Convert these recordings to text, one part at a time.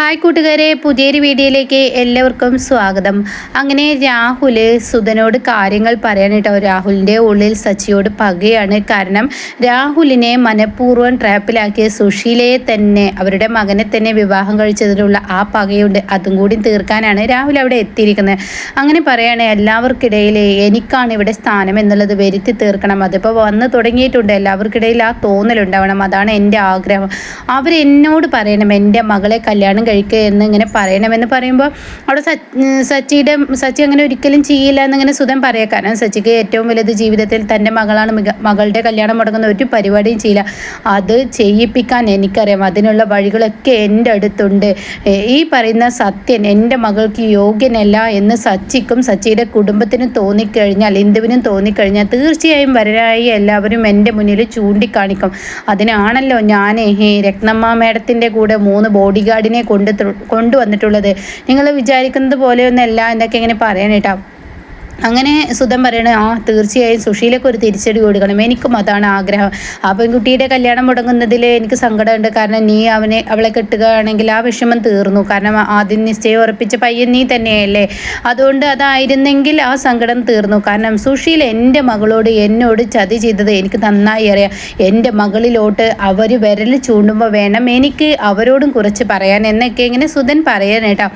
Hi കൂട്ടുകാരെ പുതിയൊരു വീഡിയോയിലേക്ക് എല്ലാവർക്കും സ്വാഗതം. അങ്ങനെ രാഹുൽ സുധനോട് കാര്യങ്ങൾ പറയാനിട്ടോ രാഹുലിന്റെ ഉള്ളിൽ സച്ചിയോട് പകയാണ് കാരണം രാഹുലിനെ മനഃപൂർവം ട്രാപ്പിലാക്കിയ സുഷീലയെ തന്നെ അവരുടെ മകനെ തന്നെ വിവാഹം കഴിച്ചതിലുള്ള ആ പകയുണ്ട്. അതും കൂടി തീർക്കാനാണ് രാഹുൽ അവിടെ എത്തിയിരിക്കുന്നത്. അങ്ങനെ പറയാണ് എല്ലാവർക്കിടയിൽ എനിക്കാണ് ഇവിടെ സ്ഥാനം എന്നുള്ളത് വരുത്തി തീർക്കണം. അതിപ്പോൾ വന്ന് തുടങ്ങിയിട്ടുണ്ട്. എല്ലാവർക്കിടയിൽ ആ തോന്നലുണ്ടാവണം. അതാണ് എന്റെ ആഗ്രഹം. അവരെന്നോട് പറയണം എന്റെ മകളെ കല്യാണം കഴിക്കുക എന്ന് ഇങ്ങനെ പറയണമെന്ന് പറയുമ്പോൾ അവിടെ സച്ചിയുടെ സച്ചി അങ്ങനെ ഒരിക്കലും ചെയ്യില്ല എന്നിങ്ങനെ സുധൻ പറയാം. കാരണം സച്ചിക്ക് ഏറ്റവും വലുത് ജീവിതത്തിൽ തന്റെ മകളാണ്. മകളുടെ കല്യാണം മുടങ്ങുന്ന ഒരു പരിപാടിയും ചെയ്യില്ല. അത് ചെയ്യിപ്പിക്കാൻ എനിക്കറിയാം. അതിനുള്ള വഴികളൊക്കെ എന്റെ അടുത്തുണ്ട്. ഈ പറയുന്ന സത്യൻ എന്റെ മകൾക്ക് യോഗ്യനല്ല എന്ന് സച്ചിക്കും സച്ചിയുടെ കുടുംബത്തിനും തോന്നിക്കഴിഞ്ഞാൽ ഇന്ദുവിനും തോന്നിക്കഴിഞ്ഞാൽ തീർച്ചയായും വരരായി എല്ലാവരും എന്റെ മുന്നിൽ ചൂണ്ടിക്കാണിക്കും. അതിനാണല്ലോ ഞാൻ രത്നമ്മ മേഡത്തിന്റെ കൂടെ മൂന്ന് ബോഡി ഗാർഡിനെ കൊണ്ട് കൊണ്ടുവന്നിട്ടുള്ളത്. നിങ്ങൾ വിചാരിക്കുന്നത് പോലെയൊന്നല്ല എന്നൊക്കെ ഇങ്ങനെ പറയാനേട്ടാ അങ്ങനെ സുധൻ പറയണേ ആ തീർച്ചയായും സുശീലക്ക് ഒരു തിരിച്ചടി കൊടുക്കണം. എനിക്കും അതാണ് ആഗ്രഹം. ആ പെൺകുട്ടിയുടെ കല്യാണം മുടങ്ങുന്നതിൽ എനിക്ക് സങ്കടമുണ്ട്. കാരണം നീ അവനെ അവളെ കെട്ടുകയാണെങ്കിൽ ആ വിഷമം തീർന്നു. കാരണം ആദ്യം നിശ്ചയം ഉറപ്പിച്ച പയ്യൻ നീ തന്നെയല്ലേ. അതുകൊണ്ട് അതായിരുന്നെങ്കിൽ ആ സങ്കടം തീർന്നു. കാരണം സുശീൽ എന്റെ മകളോട് എന്നോട് ചതി ചെയ്തത് എനിക്ക് നന്നായി അറിയാം. എന്റെ മകളിലോട്ട് അവർ വിരൽ ചൂണ്ടുമ്പോൾ വേണം എനിക്ക് അവരോടും കുറച്ച് പറയാൻ. എന്നൊക്കെ ഇങ്ങനെ സുധൻ പറയാനേട്ടാ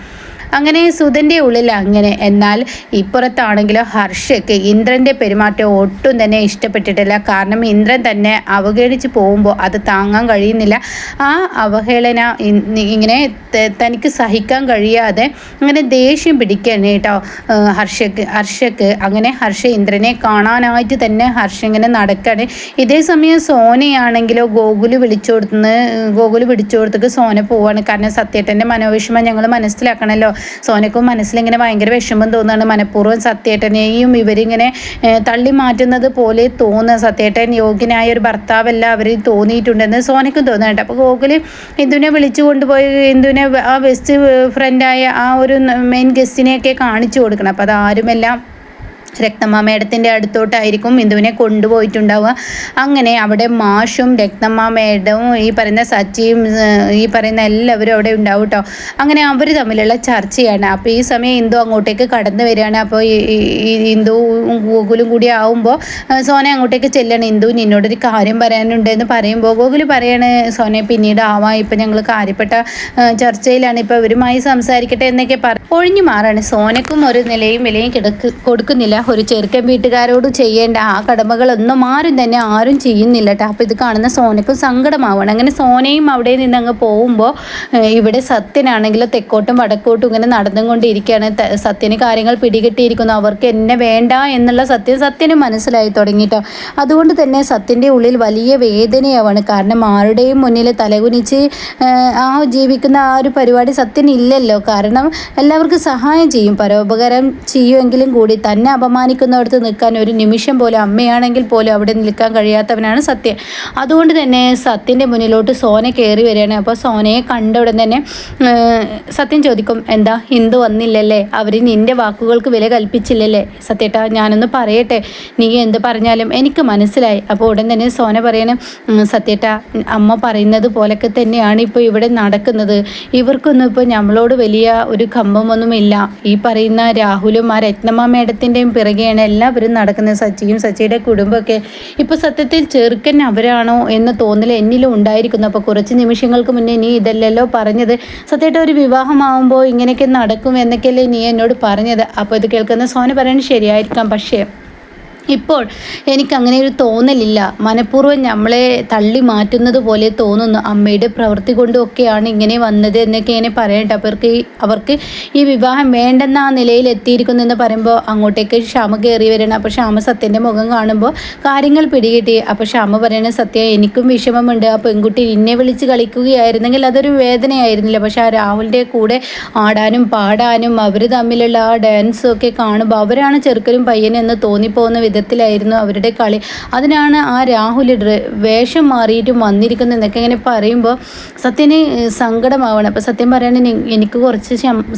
അങ്ങനെ സുധന്റെ ഉള്ളിൽ അങ്ങനെ. എന്നാൽ ഇപ്പുറത്താണെങ്കിലോ ഹർഷയ്ക്ക് ഇന്ദ്രന്റെ പെരുമാറ്റം ഒട്ടും തന്നെ ഇഷ്ടപ്പെട്ടിട്ടില്ല. കാരണം ഇന്ദ്രൻ തന്നെ അവഗണിച്ച് പോകുമ്പോൾ അത് താങ്ങാൻ കഴിയുന്നില്ല. ആ അവഹേളന ഇങ്ങനെ തനിക്ക് സഹിക്കാൻ കഴിയാതെ അങ്ങനെ ദേഷ്യം പിടിക്കുകയാണ് കേട്ടോ ഹർഷക്ക് ഹർഷക്ക് അങ്ങനെ ഹർഷ ഇന്ദ്രനെ കാണാനായിട്ട് തന്നെ ഹർഷ ഇങ്ങനെ നടക്കുകയാണ് ഇതേ സമയം സോനയാണെങ്കിലോ ഗോകുൽ വിളിച്ചു കൊടുത്തുനിന്ന് ഗോകുൽ പിടിച്ചു കൊടുത്തിട്ട് സോന പോവാണ്. കാരണം സത്യേട്ടന്റെ മനോവിഷമം ഞങ്ങൾ മനസ്സിലാക്കണമല്ലോ സോനക്കും മനസ്സിലിങ്ങനെ ഭയങ്കര വിഷമം തോന്നുകയാണ്. മനഃപൂർവം സത്യേട്ടനെയും ഇവരിങ്ങനെ തള്ളി മാറ്റുന്നത് പോലെ തോന്നുക. സത്യേട്ടൻ യോഗ്യനായ ഒരു ഭർത്താവല്ല അവർ തോന്നിയിട്ടുണ്ടെന്ന് സോനയ്ക്കും തോന്നുന്നുണ്ട്. അപ്പോൾ ഗോകുൽ ഇന്ദുവിനെ വിളിച്ചു കൊണ്ടുപോയി ഇന്ദുവിനെ ആ ബെസ്റ്റ് ഫ്രണ്ടായ ആ ഒരു മെയിൻ ഗസ്റ്റിനെയൊക്കെ കാണിച്ചു കൊടുക്കണം. അപ്പോൾ അതാരുമെല്ലാം രക്തമ്മ മേഡത്തിന്റെ അടുത്തോട്ടായിരിക്കും ബിന്ദുവിനെ കൊണ്ടുപോയിട്ടുണ്ടാവുക. അങ്ങനെ അവിടെ മാഷും രക്തമ്മ മേഡവും ഈ പറയുന്ന സച്ചിയും ഈ പറയുന്ന എല്ലാവരും അവിടെ ഉണ്ടാവും കേട്ടോ അങ്ങനെ അവർ തമ്മിലുള്ള ചർച്ചയാണ്. അപ്പോൾ ഈ സമയം ഇന്ദു അങ്ങോട്ടേക്ക് കടന്നു വരികയാണ്. അപ്പോൾ ഈ ഇന്ദു ഗോകുലും കൂടി ആവുമ്പോൾ സോന അങ്ങോട്ടേക്ക് ചെല്ലണം. ഇന്ദു നിന്നോടൊരു കാര്യം പറയാനുണ്ടെന്ന് പറയുമ്പോൾ ഗോകുൽ പറയാണ് സോനെ പിന്നീട് ആവാം. ഇപ്പം ഞങ്ങൾ കാര്യപ്പെട്ട ചർച്ചയിലാണ്. ഇപ്പോൾ ഇവരുമായി സംസാരിക്കട്ടെ എന്നൊക്കെ പറ ഒഴിഞ്ഞു മാറാണ്. സോനക്കും ഒരു നിലയും വിലയും കിടക്ക് കൊടുക്കുന്നില്ല. ഒരു ചെറുക്കൻ വീട്ടുകാരോട് ചെയ്യേണ്ട ആ കടമകളൊന്നും ആരും തന്നെ ആരും ചെയ്യുന്നില്ല കേട്ടോ അപ്പോൾ ഇത് കാണുന്ന സോനക്കും സങ്കടമാവണം. അങ്ങനെ സോനയും അവിടെ നിന്ന് അങ്ങ് പോകുമ്പോൾ ഇവിടെ സത്യനാണെങ്കിലും തെക്കോട്ടും വടക്കോട്ടും ഇങ്ങനെ നടന്നുകൊണ്ടിരിക്കുകയാണ്. സത്യന് കാര്യങ്ങൾ പിടികിട്ടിയിരിക്കുന്നു. അവർക്ക് എന്നെ വേണ്ട എന്നുള്ള സത്യം സത്യന് മനസ്സിലായി തുടങ്ങിയിട്ടോ അതുകൊണ്ട് തന്നെ സത്യന്റെ ഉള്ളിൽ വലിയ വേദനയാവാണ് കാരണം ആരുടെയും മുന്നിൽ തലകുനിച്ച് ആ ജീവിക്കുന്ന ആ ഒരു പരിപാടി സത്യനില്ലല്ലോ. കാരണം എല്ലാവർക്കും സഹായം ചെയ്യും. പരോപകാരം ചെയ്യുമെങ്കിലും കൂടി തന്നെ അപമാനം അപമാനിക്കുന്നിടത്ത് നിൽക്കാൻ ഒരു നിമിഷം പോലും അമ്മയാണെങ്കിൽ പോലും അവിടെ നിൽക്കാൻ കഴിയാത്തവനാണ് സത്യം അതുകൊണ്ട് തന്നെ സത്യന്റെ മുന്നിലോട്ട് സോന കയറി വരികയാണ്. അപ്പോൾ സോനയെ കണ്ട ഉടൻ തന്നെ സത്യം ചോദിക്കും എന്താ ഹിന്ദു വന്നില്ലല്ലേ? അവർ നിന്റെ വാക്കുകൾക്ക് വില കൽപ്പിച്ചില്ലല്ലേ? സത്യേട്ടാ ഞാനൊന്ന് പറയട്ടെ. നീ എന്ത് പറഞ്ഞാലും എനിക്ക് മനസ്സിലായി. അപ്പോൾ ഉടൻ തന്നെ സോന പറയണം സത്യേട്ടാ അമ്മ പറയുന്നത് പോലൊക്കെ തന്നെയാണ് ഇപ്പോൾ ഇവിടെ നടക്കുന്നത്. ഇവർക്കൊന്നും ഇപ്പോൾ നമ്മളോട് വലിയ ഒരു കമ്പമൊന്നുമില്ല. ഈ പറയുന്ന രാഹുലും ആ രത്നമ്മ മേഡത്തിന്റെയും പിറകെയാണ് എല്ലാവരും നടക്കുന്നത്. സച്ചിയും സച്ചിയുടെ കുടുംബമൊക്കെ ഇപ്പോൾ സത്യത്തിൽ ചെറുക്കൻ അവരാണോ എന്ന തോന്നൽ എന്നിലും ഉണ്ടായിരിക്കുന്നു. അപ്പോൾ കുറച്ച് നിമിഷങ്ങൾക്ക് മുന്നേ നീ ഇതല്ലല്ലോ പറഞ്ഞത്. സത്യമായിട്ട് ഒരു വിവാഹമാവുമ്പോൾ ഇങ്ങനെയൊക്കെ നടക്കും എന്നൊക്കെയല്ലേ നീ എന്നോട് പറഞ്ഞത്. അപ്പോൾ ഇത് കേൾക്കുന്ന സോന പറയുന്നത് ശരിയായിരിക്കാം. പക്ഷേ ഇപ്പോൾ എനിക്ക് അങ്ങനെ ഒരു തോന്നലില്ല. മനഃപൂർവം നമ്മളെ തള്ളി മാറ്റുന്നത് പോലെ തോന്നുന്നു. അമ്മയുടെ പ്രവൃത്തി കൊണ്ടുമൊക്കെയാണ് ഇങ്ങനെ വന്നത് എന്നൊക്കെ ഇങ്ങനെ പറയട്ടെ അവർക്ക് അവർക്ക് ഈ വിവാഹം വേണ്ടെന്ന ആ നിലയിൽ എത്തിയിരിക്കുന്നു എന്ന് പറയുമ്പോൾ അങ്ങോട്ടേക്ക് ക്ഷമ കയറി വരണം. അപ്പോൾ ക്ഷമ സത്യന്റെ മുഖം കാണുമ്പോൾ കാര്യങ്ങൾ പിടികിട്ടി. അപ്പോൾ ക്ഷമ പറയണ സത്യം എനിക്കും വിഷമമുണ്ട്. ആ പെൺകുട്ടി എന്നെ വിളിച്ച് കളിക്കുകയായിരുന്നെങ്കിൽ അതൊരു വേദനയായിരുന്നില്ല. പക്ഷെ ആ രാഹുലിന്റെ കൂടെ ആടാനും പാടാനും അവർ തമ്മിലുള്ള ആ ഡാൻസും ഒക്കെ കാണുമ്പോൾ അവരാണ് ചെറുക്കനും പയ്യനെന്ന് തോന്നിപ്പോകുന്ന വിധത്തിലായിരുന്നു അവരുടെ കളി. അതിനാണ് ആ രാഹുൽ വേഷം മാറിയിട്ടും വന്നിരിക്കുന്നത് എന്നൊക്കെ ഇങ്ങനെ പറയുമ്പോൾ സത്യന് സങ്കടമാവണം. അപ്പോൾ സത്യം പറയുകയാണെങ്കിൽ എനിക്ക് കുറച്ച്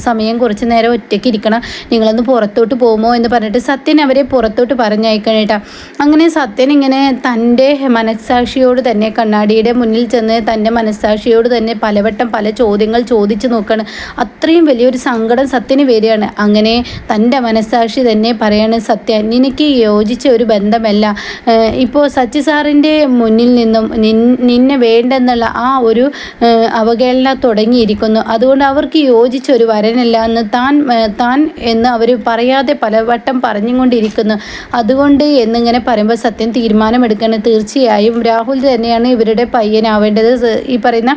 സമയം കുറച്ച് നേരം ഒറ്റയ്ക്ക് ഇരിക്കണം. നിങ്ങളൊന്ന് പുറത്തോട്ട് പോകുമോ എന്ന് പറഞ്ഞിട്ട് സത്യൻ അവരെ പുറത്തോട്ട് പറഞ്ഞയക്കണേട്ടാ അങ്ങനെ സത്യൻ ഇങ്ങനെ തന്റെ മനസ്സാക്ഷിയോട് തന്നെ കണ്ണാടിയുടെ മുന്നിൽ ചെന്ന് തന്റെ മനസ്സാക്ഷിയോട് തന്നെ പലവട്ടം പല ചോദ്യങ്ങൾ ചോദിച്ചു നോക്കുകയാണ് അത്രയും വലിയൊരു സങ്കടം സത്യന് വരികയാണ്. അങ്ങനെ തന്റെ മനസ്സാക്ഷി തന്നെ പറയാണ് സത്യ നിനക്ക് യോജിച്ച ഒരു ബന്ധമല്ല. ഇപ്പോൾ സച്ചി സാറിന്റെ മുന്നിൽ നിന്നും നിന്നെ വേണ്ടെന്നുള്ള ആ ഒരു അവഗണന തുടങ്ങിയിരിക്കുന്നു. അതുകൊണ്ട് അവർക്ക് യോജിച്ച ഒരു വരനല്ല എന്ന് താൻ താൻ എന്ന് അവർ പറയാതെ പലവട്ടം പറഞ്ഞുകൊണ്ടിരിക്കുന്നു. അതുകൊണ്ട് എന്നിങ്ങനെ പറയുമ്പോൾ സത്യം തീരുമാനമെടുക്കണം. തീർച്ചയായും രാഹുൽ തന്നെയാണ് ഇവരുടെ പയ്യനാവേണ്ടത്. ഈ പറയുന്ന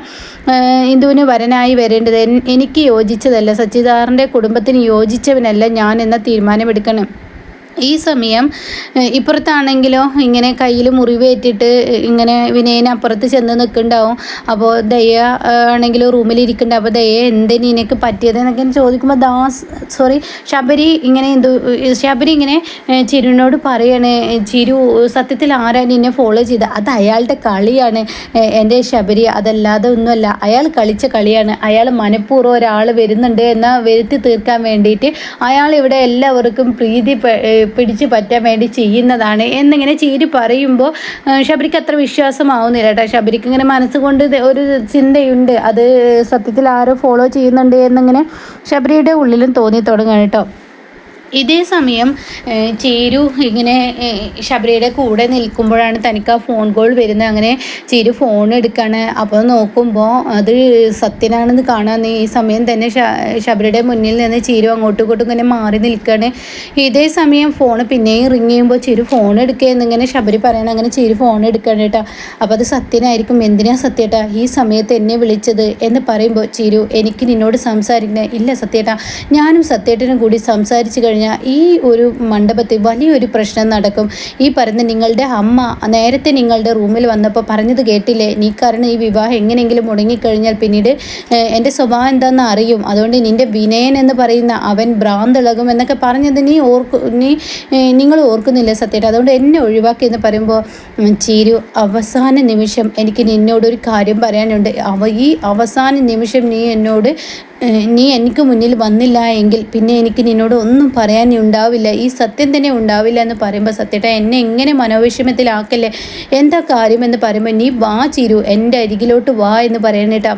ഇന്ദുവിന് വരനായി വരേണ്ടത്. എനിക്ക് യോജിച്ചതല്ല. സച്ചിദാറിന്റെ കുടുംബത്തിന് യോജിച്ചവനല്ല ഞാൻ എന്ന തീരുമാനമെടുക്കണം. ഈ സമയം ഇപ്പുറത്താണെങ്കിലോ ഇങ്ങനെ കയ്യിൽ മുറിവേറ്റിട്ട് ഇങ്ങനെ വിനയന് അപ്പുറത്ത് ചെന്ന് നിൽക്കുന്നുണ്ടാവും. അപ്പോൾ ദയ ആണെങ്കിലും ഇരിക്കുന്നുണ്ട്. അപ്പോൾ ദയ എന്ത് നിനക്ക് പറ്റിയത് എന്നൊക്കെ ചോദിക്കുമ്പോൾ ദാസ് സോറി ശബരി ഇങ്ങനെ എന്തു ശബരി ഇങ്ങനെ ചിരുവിനോട് പറയാണ് ചിരു സത്യത്തിൽ ആരാ നിന്നെ ഫോളോ ചെയ്ത്? അത് അയാളുടെ കളിയാണ് എന്റെ ശബരി. അതല്ലാതെ ഒന്നുമല്ല അയാൾ കളിച്ച കളിയാണ്. അയാൾ മനഃപൂർവം ഒരാൾ വരുന്നുണ്ട് എന്നാൽ വരുത്തി തീർക്കാൻ വേണ്ടിയിട്ട് അയാൾ ഇവിടെ എല്ലാവർക്കും പ്രീതി പിടിച്ച് പറ്റാൻ വേണ്ടി ചെയ്യുന്നതാണ് എന്നിങ്ങനെ ചീരി പറയുമ്പോൾ ശബരിക്ക് അത്ര വിശ്വാസമാവുന്നില്ല കേട്ടോ. ശബരിക്ക് ഇങ്ങനെ മനസ്സുകൊണ്ട് ഒരു ചിന്തയുണ്ട്. അത് സത്യത്തിൽ ആരോ ഫോളോ ചെയ്യുന്നുണ്ട് എന്നിങ്ങനെ ശബരിയുടെ ഉള്ളിലും തോന്നി തുടങ്ങുകയാണ് കേട്ടോ. ഇതേ സമയം ചേരു ഇങ്ങനെ ശബരിയുടെ കൂടെ നിൽക്കുമ്പോഴാണ് തനിക്ക് ആ ഫോൺ കോൾ വരുന്നത്. അങ്ങനെ ചേരു ഫോൺ എടുക്കാണ്. അപ്പോൾ നോക്കുമ്പോൾ അത് സത്യനാണെന്ന് കാണാൻ ഈ സമയം തന്നെ ശബരിയുടെ മുന്നിൽ നിന്ന് ചേരു അങ്ങോട്ടും ഇങ്ങോട്ടും ഇങ്ങനെ മാറി നിൽക്കുകയാണ് ഇതേ സമയം ഫോൺ പിന്നെയും റിങ് ചെയ്യുമ്പോൾ ചേരു ഫോൺ എടുക്കുക എന്നിങ്ങനെ ശബരി പറയണം. അങ്ങനെ ചേരു ഫോൺ എടുക്കണം കേട്ടോ. അപ്പോൾ അത് സത്യനായിരിക്കും. എന്തിനാ സത്യേട്ടാ ഈ സമയത്ത് എന്നെ വിളിച്ചത് എന്ന് പറയുമ്പോൾ ചേരു എനിക്ക് നിന്നോട് സംസാരിക്കുന്നത് ഇല്ല സത്യേട്ടാ ഞാനും സത്യേട്ടനും കൂടി സംസാരിച്ചു കഴിഞ്ഞാൽ ഈ ഒരു മണ്ഡപത്തിൽ വലിയൊരു പ്രശ്നം നടക്കും. ഈ പറയുന്ന നിങ്ങളുടെ അമ്മ നേരത്തെ നിങ്ങളുടെ റൂമിൽ വന്നപ്പോൾ പറഞ്ഞത് കേട്ടില്ലേ? നീ കാരണം ഈ വിവാഹം എങ്ങനെയെങ്കിലും മുടങ്ങിക്കഴിഞ്ഞാൽ പിന്നീട് എന്റെ സ്വഭാവം എന്താണെന്ന് അറിയും. അതുകൊണ്ട് നിന്റെ വിനയൻ എന്ന് പറയുന്ന അവൻ ഭ്രാന്തിളകും എന്നൊക്കെ പറഞ്ഞത് നീ ഓർക്ക് നീ നിങ്ങൾ ഓർക്കുന്നില്ല സത്യമായിട്ട് അതുകൊണ്ട് എന്നെ ഒഴിവാക്കി എന്ന് പറയുമ്പോൾ ചീരു അവസാന നിമിഷം എനിക്ക് നിന്നോടൊരു കാര്യം പറയാനുണ്ട്. അവ ഈ അവസാന നിമിഷം നീ എന്നോട് നീ എനിക്ക് മുന്നിൽ വന്നില്ല എങ്കിൽ പിന്നെ എനിക്ക് നിന്നോട് ഒന്നും പറയാൻ ഉണ്ടാവില്ല. ഈ സത്യം തന്നെ ഉണ്ടാവില്ല എന്ന് പറയുമ്പോൾ സത്യട്ട എന്നെ എങ്ങനെ മനോവിഷമത്തിലാക്കല്ലേ? എന്താ കാര്യമെന്ന് പറയുമ്പോൾ നീ വാ ചിരു എന്റെ അരികിലോട്ട് വാ എന്ന് പറയണേട്ടാ.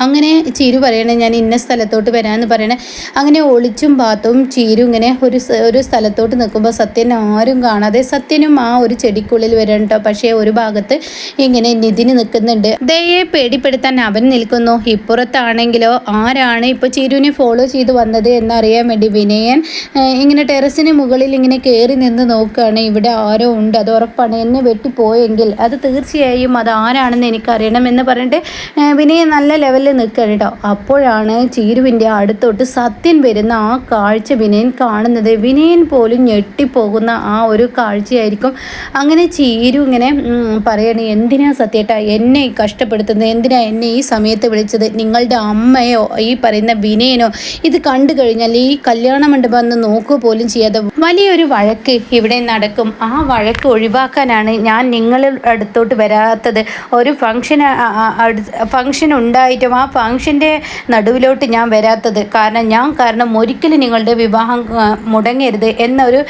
അങ്ങനെ ചീരു പറയണേ ഞാൻ ഇന്ന സ്ഥലത്തോട്ട് വരാമെന്ന് പറയണേ. അങ്ങനെ ഒളിച്ചും പാത്തും ചീരും ഇങ്ങനെ ഒരു ഒരു സ്ഥലത്തോട്ട് നിൽക്കുമ്പോൾ സത്യൻ ആരും കാണാതെ സത്യനും ആ ഒരു ചെടിക്കുള്ളിൽ വരണം കേട്ടോ പക്ഷേ ഒരു ഭാഗത്ത് ഇങ്ങനെ നിതിന് നിൽക്കുന്നുണ്ട്. ദയെ പേടിപ്പെടുത്താൻ അവൻ നിൽക്കുന്നു. ഇപ്പുറത്താണെങ്കിലോ ആരാണ് ഇപ്പോൾ ചീരുവിനെ ഫോളോ ചെയ്ത് വന്നത് എന്നറിയാൻ വേണ്ടി വിനയൻ ഇങ്ങനെ ടെറസിന് മുകളിൽ ഇങ്ങനെ കയറി നിന്ന് നോക്കുകയാണ്. ഇവിടെ ആരോ ഉണ്ട്. അത് ഉറപ്പാണ്. എന്നെ വെട്ടിപ്പോയെങ്കിൽ. അത് തീർച്ചയായും അത് ആരാണെന്ന് എനിക്കറിയണം എന്ന് പറഞ്ഞിട്ട് വിനയൻ നല്ല ലെവലിൽ നിൽക്കണം കേട്ടോ. അപ്പോഴാണ് ചീരുവിന്റെ അടുത്തോട്ട് സത്യൻ വരുന്ന ആ കാഴ്ച വിനയൻ കാണുന്നത്. വിനയൻ പോലും ഞെട്ടിപ്പോകുന്ന ആ ഒരു കാഴ്ചയായിരിക്കും. അങ്ങനെ ചീരു ഇങ്ങനെ പറയണേ എന്തിനാ സത്യേട്ട എന്നെ കഷ്ടപ്പെടുത്തുന്നത്? എന്തിനാ എന്നെ ഈ സമയത്ത് വിളിച്ചത്? നിങ്ങളുടെ അമ്മയോ ഈ പറയുന്ന വിനയനോ? ഇത് കണ്ടു കഴിഞ്ഞാൽ ഈ കല്യാണ മണ്ഡപം എന്ന് നോക്കുക പോലും ചെയ്യാതെ വലിയൊരു വഴക്ക് ഇവിടെ നടക്കും. ആ വഴക്ക് ഒഴിവാക്കാനാണ് ഞാൻ നിങ്ങളുടെ അടുത്തോട്ട് വരാത്തത്. ഒരു ഫംഗ്ഷൻ ഫംഗ്ഷൻ ഉണ്ടായിട്ടും ആ ഫംഗ്ഷന്റെ നടുവിലോട്ട് ഞാൻ വരാത്തത്. കാരണം ഞാൻ കാരണം ഒരിക്കലും നിങ്ങളുടെ വിവാഹം മുടങ്ങരുത് എന്നൊരു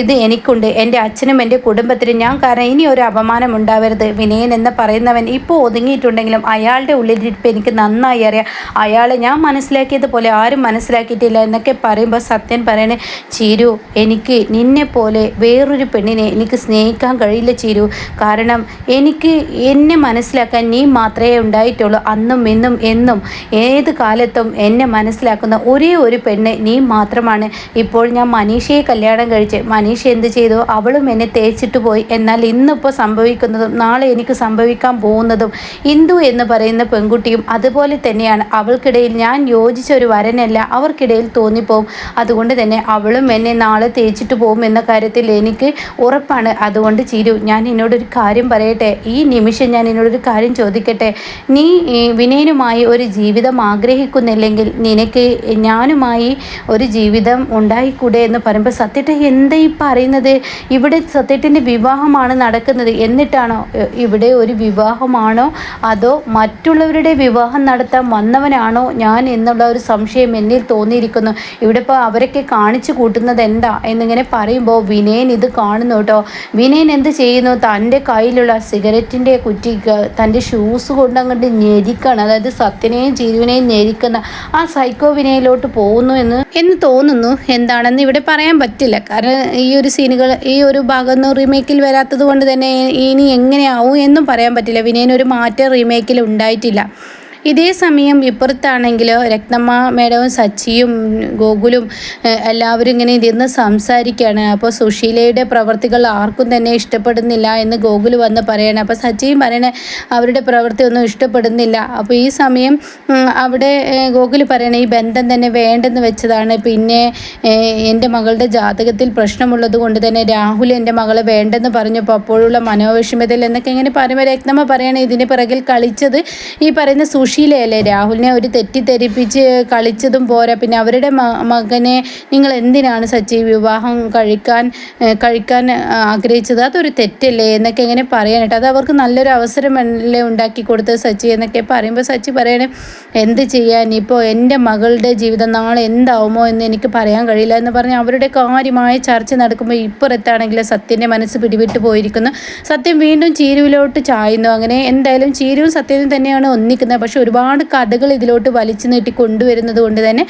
ഇത് എനിക്കുണ്ട്. എന്റെ അച്ഛനും എന്റെ കുടുംബത്തിനും ഞാൻ കാരണം ഇനി ഒരു അപമാനം ഉണ്ടാവരുത്. വിനയൻ എന്ന് പറയുന്നവൻ ഇപ്പോൾ ഒതുങ്ങിയിട്ടുണ്ടെങ്കിലും അയാളുടെ ഉള്ളിലിരിപ്പ് എനിക്ക് നന്നായി അറിയാം. അയാളെ ഞാൻ മനസ്സിലാക്കിയതുപോലെ ആരും മനസ്സിലാക്കിയിട്ടില്ല എന്നൊക്കെ പറയുമ്പോൾ സത്യൻ പറയണേ ചീരു എനിക്ക് നിന്നെ പോലെ വേറൊരു പെണ്ണിനെ എനിക്ക് സ്നേഹിക്കാൻ കഴിയില്ല ചേരൂ. കാരണം എനിക്ക് എന്നെ മനസ്സിലാക്കാൻ നീ മാത്രമേ ഉണ്ടായിട്ടുള്ളൂ. അന്നും ഇന്നും എന്നും ഏത് കാലത്തും എന്നെ മനസ്സിലാക്കുന്ന ഒരേ ഒരു പെണ്ണ് നീ മാത്രമാണ്. ഇപ്പോൾ ഞാൻ മനീഷയെ കല്യാണം കഴിച്ച് മനീഷ എന്ത് ചെയ്തു? അവളും എന്നെ തേച്ചിട്ട് പോയി. എന്നാൽ ഇന്നിപ്പോൾ സംഭവിക്കുന്നതും നാളെ എനിക്ക് സംഭവിക്കാൻ പോകുന്നതും ഇന്ദു എന്ന് പറയുന്ന പെൺകുട്ടിയും അതുപോലെ തന്നെയാണ്. അവൾക്കിടയിൽ ഞാൻ യോജിച്ച ഒരു വരനല്ല. അവർക്കിടയിൽ തോന്നിപ്പോവും. അതുകൊണ്ട് തന്നെ അവളും എന്നെ നാളെ തേച്ചിട്ട് പോകും എന്ന കാര്യത്തിൽ എനിക്ക് ഉറപ്പാണ്. അതുകൊണ്ട് ചിരു ഞാൻ എന്നോടൊരു കാര്യം പറയട്ടെ. ഈ നിമിഷം ഞാൻ എന്നോടൊരു കാര്യം ചോദിക്കട്ടെ. നീ വിനയനുമായി ഒരു ജീവിതം ആഗ്രഹിക്കുന്നില്ലെങ്കിൽ നിനക്ക് ഞാനുമായി ഒരു ജീവിതം ഉണ്ടായിക്കൂടെ എന്ന് പറയുമ്പോൾ സത്യത്തെ എന്താ ഈ പറയുന്നത്? ഇവിടെ സത്യത്തിന്റെ വിവാഹമാണ് നടക്കുന്നത്. എന്നിട്ടാണോ ഇവിടെ ഒരു വിവാഹമാണോ? അതോ മറ്റുള്ളവരുടെ വിവാഹം നടത്താൻ വന്നവനാണോ? ഞാൻ എന്നുള്ള ഒരു സംശയം എന്നിൽ തോന്നിയിരിക്കുന്നു. ഇവിടെ ഇപ്പോൾ അവരൊക്കെ കാണിച്ചു കൂട്ടുന്നത് എന്താ? എന്നിങ്ങനെ പറയുമ്പോൾ വിനയൻ ഇത് കാണുന്നു കേട്ടോ. വിനയൻ എന്ത് ചെയ്യുന്നു? തന്റെ കയ്യിലുള്ള സിഗരറ്റിന്റെ കുറ്റിക്ക് തന്റെ ഷൂസ് കൊണ്ട് അങ്ങോട്ട് ഞെരിക്കണം. അതായത് സത്യനെയും ചിരുവിനെയും ഞെരിക്കുന്ന ആ സൈക്കോ വിനയിലോട്ട് പോകുന്നു എന്ന് എന്ന് തോന്നുന്നു. എന്താണെന്ന് ഇവിടെ പറയാൻ പറ്റില്ല. കാരണം ഈ ഒരു സീനുകൾ ഈ ഒരു ഭാഗം റീമേക്കിൽ വരാത്തത് കൊണ്ട് തന്നെ ഇനി എങ്ങനെയാവും എന്നും പറയാൻ പറ്റില്ല. വിനയൻ ഒരു മാറ്റം റീമേക്കിൽ ഉണ്ടായിട്ടില്ല. ഇതേ സമയം ഇപ്പുറത്താണെങ്കിലോ രക്തമ്മ മേഡവും സച്ചിയും ഗോകുലും എല്ലാവരും ഇങ്ങനെ ഇരുന്ന് സംസാരിക്കുകയാണ്. അപ്പോൾ സുശീലയുടെ പ്രവൃത്തികൾ ആർക്കും തന്നെ ഇഷ്ടപ്പെടുന്നില്ല എന്ന് ഗോകുൽ വന്ന് പറയണം. അപ്പോൾ സച്ചിയും പറയണേ അവരുടെ പ്രവൃത്തി ഒന്നും ഇഷ്ടപ്പെടുന്നില്ല. അപ്പോൾ ഈ സമയം അവിടെ ഗോകുൽ പറയണേ ഈ ബന്ധം തന്നെ വേണ്ടെന്ന് വെച്ചതാണ്. പിന്നെ എന്റെ മകളുടെ ജാതകത്തിൽ പ്രശ്നമുള്ളത് കൊണ്ട് തന്നെ രാഹുൽ എന്റെ മകളെ വേണ്ടെന്ന് പറഞ്ഞപ്പോൾ അപ്പോഴുള്ള മനോവിഷമതയിൽ എന്നൊക്കെ ഇങ്ങനെ പറയുമ്പോൾ രക്തമ്മ പറയണേ ഇതിന്റെ പിറകിൽ കളിച്ചത് ഈ പറയുന്ന സുഷി സുശീലയല്ലേ രാഹുലിനെ ഒരു തെറ്റിദ്ധരിപ്പിച്ച് കളിച്ചതും പോരാ. പിന്നെ അവരുടെ മകനെ നിങ്ങൾ എന്തിനാണ് സച്ചി വിവാഹം കഴിക്കാൻ കഴിക്കാൻ ആഗ്രഹിച്ചത്? അതൊരു തെറ്റല്ലേ? എന്നൊക്കെ എങ്ങനെ പറയാനായിട്ട് അത് അവർക്ക് നല്ലൊരു അവസരമല്ലേ ഉണ്ടാക്കി കൊടുത്തത് സച്ചി എന്നൊക്കെ പറയുമ്പോൾ സച്ചി പറയണേ എന്ത് ചെയ്യാൻ? ഇപ്പോൾ എന്റെ മകളുടെ ജീവിതം നാളെ എന്താവുമോ എന്ന് എനിക്ക് പറയാൻ കഴിയില്ല എന്ന് പറഞ്ഞ് അവരുടെ കാര്യമായ ചർച്ച നടക്കുമ്പോൾ ഇപ്പുറത്താണെങ്കിൽ സത്യന്റെ മനസ്സ് പിടിവിട്ട് പോയിരിക്കുന്നു. സത്യം വീണ്ടും ചീരുവിലോട്ട് ചായുന്നു. അങ്ങനെ എന്തായാലും ചീരുവും സത്യവും തന്നെയാണ് ഒന്നിക്കുന്നത്. പക്ഷെ ഒരുപാട് കഥകൾ ഇതിലോട്ട് വലിച്ചു നീട്ടി കൊണ്ടുവരുന്നത് കൊണ്ട് തന്നെ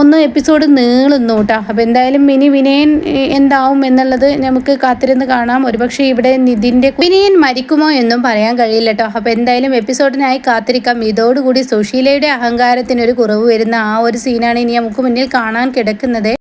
ഒന്ന് എപ്പിസോഡ് നീളുന്നു കേട്ടോ അപ്പോൾ എന്തായാലും മിനി വിനയൻ എന്താവും എന്നുള്ളത് നമുക്ക് കാത്തിരുന്ന് കാണാം. ഒരുപക്ഷെ ഇവിടെ നിതിന്റെ വിനയൻ മരിക്കുമോ എന്നും പറയാൻ കഴിയില്ല കേട്ടോ അപ്പോൾ എന്തായാലും എപ്പിസോഡിനായി കാത്തിരിക്കാം. ഇതോടുകൂടി സുശീലയുടെ അഹങ്കാരത്തിനൊരു കുറവ് വരുന്ന ആ ഒരു സീനാണ് ഇനി നമുക്ക് മുന്നിൽ കാണാൻ കിടക്കുന്നത്.